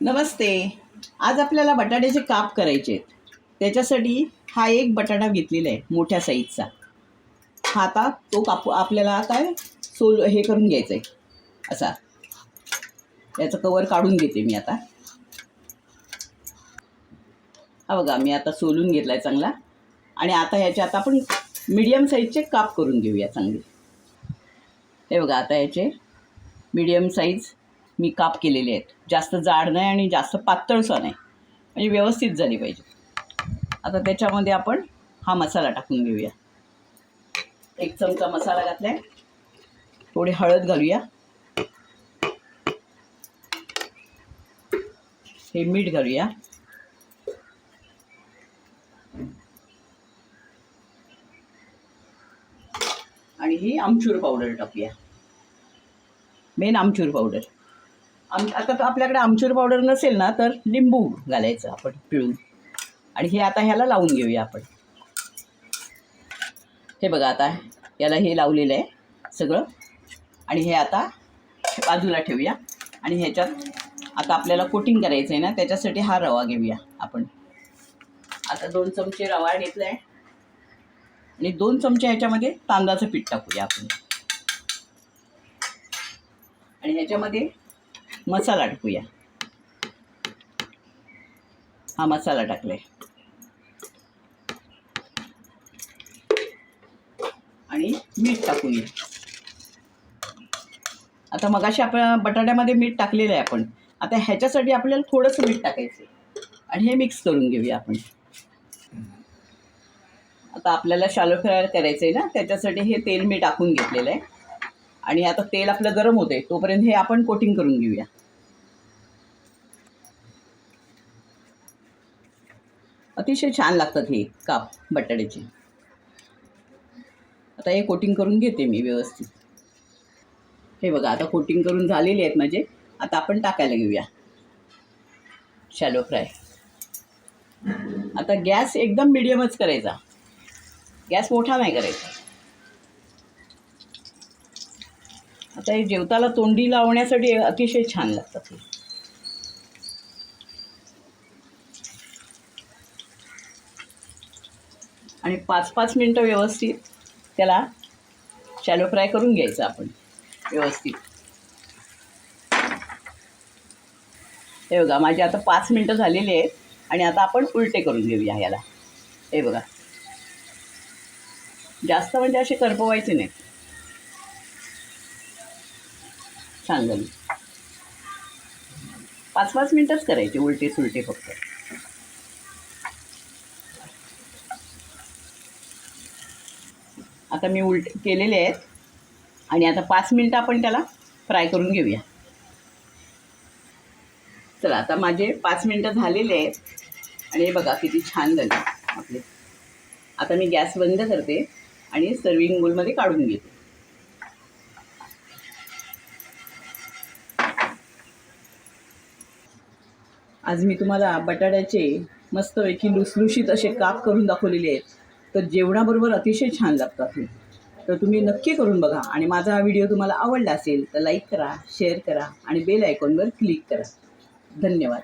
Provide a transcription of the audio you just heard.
नमस्ते. आज आपल्याला बटाट्याचे काप करायचे आहेत. त्याच्यासाठी हा एक बटाटा घेतलेला आहे मोठ्या साईजचा. हा आता तो कापू आपल्याला काय सोल हे करून घ्यायचं आहे. असा. याचं कवर काढून घेते मी आता. हा बघा मी आता सोलून घेतला आहे चांगला. आणि आता ह्याचे आता आपण मीडियम साईजचे काप करून घेऊया चांगले. हे बघा आता याचे मीडियम साईज मी काप केलेले आहेत. जास्त जाड नाही आणि जास्त पातळसं नाही म्हणजे व्यवस्थित झाली पाहिजे. आता त्याच्यामध्ये आपण हा मसाला टाकून घेऊया. एक चमचा मसाला घातला आहे थोडी हळद घालूया. हे मीठ घालूया. आणि ही आमचूर पावडर टाकूया. Main amchur powder. आम आता तर आपल्याकडे आमचूर पावडर नसेल ना तर लिंबू घालायचं आपण पिळून. आणि हे आता ह्याला लावून घेऊया आपण. हे बघा आता याला हे लावलेलं आहे सगळं. आणि हे आता बाजूला ठेवूया. आणि ह्याच्यात आता आपल्याला कोटिंग करायचं आहे ना त्याच्यासाठी हा रवा घेऊया आपण. आता दोन चमचे रवा घेतला आहे आणि दोन चमचे ह्याच्यामध्ये तांदळाचं पीठ टाकूया आपण. आणि ह्याच्यामध्ये मसाला टाकूया. हा मसाला टाकलाय. आणि मीठ टाकूया आता मगाशी आपण बटाट्यामध्ये मीठ टाकलेलं आहे आपण. आता ह्याच्यासाठी आपल्याला थोडंसं मीठ टाकायचं आहे आणि हे मिक्स करून घेऊया आपण. आता आपल्याला शालो फ्राय करायचं आहे ना त्याच्यासाठी हे तेल मी टाकून घेतलेलं आहे. आणि आता तेल आपलं गरम होतं आहे तोपर्यंत हे आपण कोटिंग करून घेऊया. अतिशय छान लागतात हे काप बटाट्याचे. आता हे कोटिंग करून घेते मी व्यवस्थित. हे बघा आता कोटिंग करून झालेले आहेत माझे. आता आपण टाकायला घेऊया. शॅलो फ्राय आता गॅस एकदम मिडियमच करायचा. गॅस मोठा नाही करायचा. आता हे जेवताला तोंडी लावण्यासाठी अतिशय छान लागतात हे. आणि पाच पाच मिनटं व्यवस्थित त्याला शॅलो फ्राय करून घ्यायचं आपण व्यवस्थित. हे बघा माझे आता पाच मिनटं झालेली आहेत आणि आता आपण उलटे करून घेऊया ह्याला. हे बघा. जास्त म्हणजे असे करपवायचे नाहीत. छान झाली पाच पाच मिनटंच करायचे उलटे सुलटे फक्त. आता मी उलट केलेले आहेत. आणि आता पाच मिनटं आपण त्याला फ्राय करून घेऊया. चला आता माझे पाच मिनटं झालेले आहेत. आणि हे बघा किती छान झाले आपले. आता मी गॅस बंद करते आणि सर्विंग बोलमध्ये काढून घेते. आज मी तुम्हाला बटाट्याचे मस्तपैकी लुसलुशीत असे काप करून दाखवलेले आहेत. तर जेवणाबरोबर अतिशय छान लागतात हे. तर तुम्ही नक्की करून बघा. आणि माझा हा व्हिडिओ तुम्हाला आवडला असेल तर लाईक करा शेअर करा आणि बेल आयकॉनवर क्लिक करा. धन्यवाद.